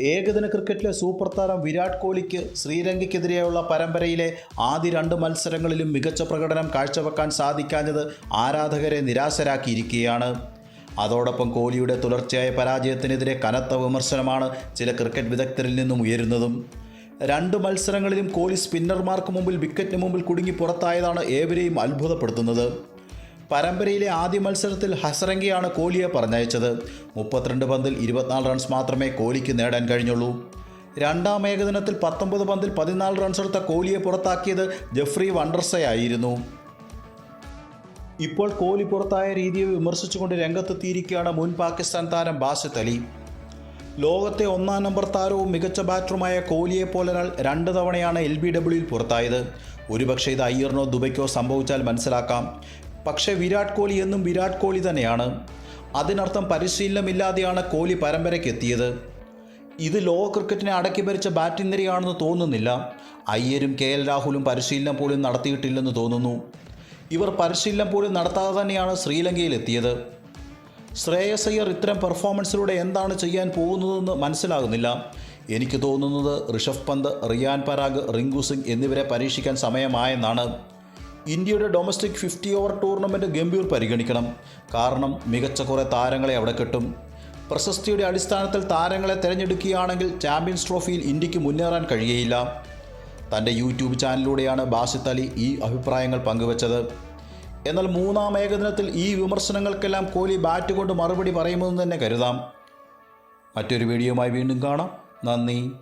ഏകദിന ക്രിക്കറ്റിലെ സൂപ്പർ താരം വിരാട് കോഹ്ലിക്ക് ശ്രീലങ്കയ്ക്കെതിരെയുള്ള പരമ്പരയിലെ ആദ്യ രണ്ട് മത്സരങ്ങളിലും മികച്ച പ്രകടനം കാഴ്ചവെക്കാൻ സാധിക്കാഞ്ഞത് ആരാധകരെ നിരാശരാക്കിയിരിക്കുകയാണ്. അതോടൊപ്പം കോഹ്ലിയുടെ തുടർച്ചയായ പരാജയത്തിനെതിരെ കനത്ത വിമർശനമാണ് ചില ക്രിക്കറ്റ് വിദഗ്ധരിൽ നിന്നും ഉയരുന്നതും. രണ്ട് മത്സരങ്ങളിലും കോഹ്ലി സ്പിന്നർമാർക്ക് മുമ്പിൽ വിക്കറ്റിന് മുമ്പിൽ കുടുങ്ങി പുറത്തായതാണ് ഏവരെയും അത്ഭുതപ്പെടുത്തുന്നത്. പരമ്പരയിലെ ആദ്യ മത്സരത്തിൽ ഹസറങ്കിയാണ് കോഹ്ലിയെ പറഞ്ഞയച്ചത്. മുപ്പത്തിരണ്ട് പന്തിൽ ഇരുപത്തിനാല് റൺസ് മാത്രമേ കോഹ്ലിക്ക് നേടാൻ കഴിഞ്ഞുള്ളൂ. രണ്ടാം ഏകദിനത്തിൽ പത്തൊമ്പത് പന്തിൽ പതിനാല് റൺസ് എടുത്ത കോഹ്ലിയെ പുറത്താക്കിയത് ജെഫ്രി വണ്ടർസയായിരുന്നു. ഇപ്പോൾ കോഹ്ലി പുറത്തായ രീതിയെ വിമർശിച്ചുകൊണ്ട് രംഗത്തെത്തിയിരിക്കുകയാണ് മുൻ പാകിസ്ഥാൻ താരം ബാസിത് അലി. ലോകത്തെ ഒന്നാം നമ്പർ താരവും മികച്ച ബാറ്ററുമായ കോഹ്ലിയെ പോലൊരാൾ രണ്ട് തവണയാണ് എൽ ബി ഡബ്ല്യുയിൽ പുറത്തായത്. ഒരുപക്ഷെ ഇത് അയ്യറിനോ ദുബൈക്കോ സംഭവിച്ചാൽ മനസ്സിലാക്കാം. പക്ഷേ വിരാട് കോഹ്ലി എന്നും വിരാട് കോഹ്ലി തന്നെയാണ്. അതിനർത്ഥം പരിശീലനമില്ലാതെയാണ് കോഹ്ലി പരമ്പരയ്ക്ക് എത്തിയത്. ഇത് ലോക ക്രിക്കറ്റിനെ അടക്കി ഭരിച്ച ബാറ്റിംഗ് നിരയാണെന്ന് തോന്നുന്നില്ല. അയ്യരും കെ എൽ രാഹുലും പരിശീലനം പോലും നടത്തിയിട്ടില്ലെന്ന് തോന്നുന്നു. ഇവർ പരിശീലനം പോലും നടത്താതെ തന്നെയാണ് ശ്രീലങ്കയിൽ എത്തിയത്. ശ്രേയസ് അയ്യർ ഇത്തരം പെർഫോമൻസിലൂടെ എന്താണ് ചെയ്യാൻ പോകുന്നതെന്ന് മനസ്സിലാകുന്നില്ല. എനിക്ക് തോന്നുന്നത് ഋഷഭ് പന്ത് റിയാൻ പരാഗ് റിങ്കു സിംഗ് എന്നിവരെ പരീക്ഷിക്കാൻ സമയമായെന്നാണ്. ഇന്ത്യയുടെ domestic fifty over tournament Gambhir പരിഗണിക്കണം. കാരണം മികച്ച കുറേ താരങ്ങളെ അവിടെ കിട്ടും. പ്രശസ്തിയുടെ അടിസ്ഥാനത്തിൽ താരങ്ങളെ തിരഞ്ഞെടുക്കുകയാണെങ്കിൽ ചാമ്പ്യൻസ് ട്രോഫിയിൽ ഇന്ത്യയ്ക്ക് മുന്നേറാൻ കഴിയുകയില്ല തന്റെ യൂട്യൂബ് ചാനലിലൂടെയാണ് ബാസിത്ത് അലി ഈ അഭിപ്രായങ്ങൾ പങ്കുവച്ചത്. എന്നാൽ മൂന്നാം ഏകദിനത്തിൽ ഈ വിമർശനങ്ങൾക്കെല്ലാം കോഹ്ലി ബാറ്റ് കൊണ്ട് മറുപടി പറയുമെന്ന് തന്നെ കരുതാം. മറ്റൊരു വീഡിയോയുമായി വീണ്ടും കാണാം. നന്ദി.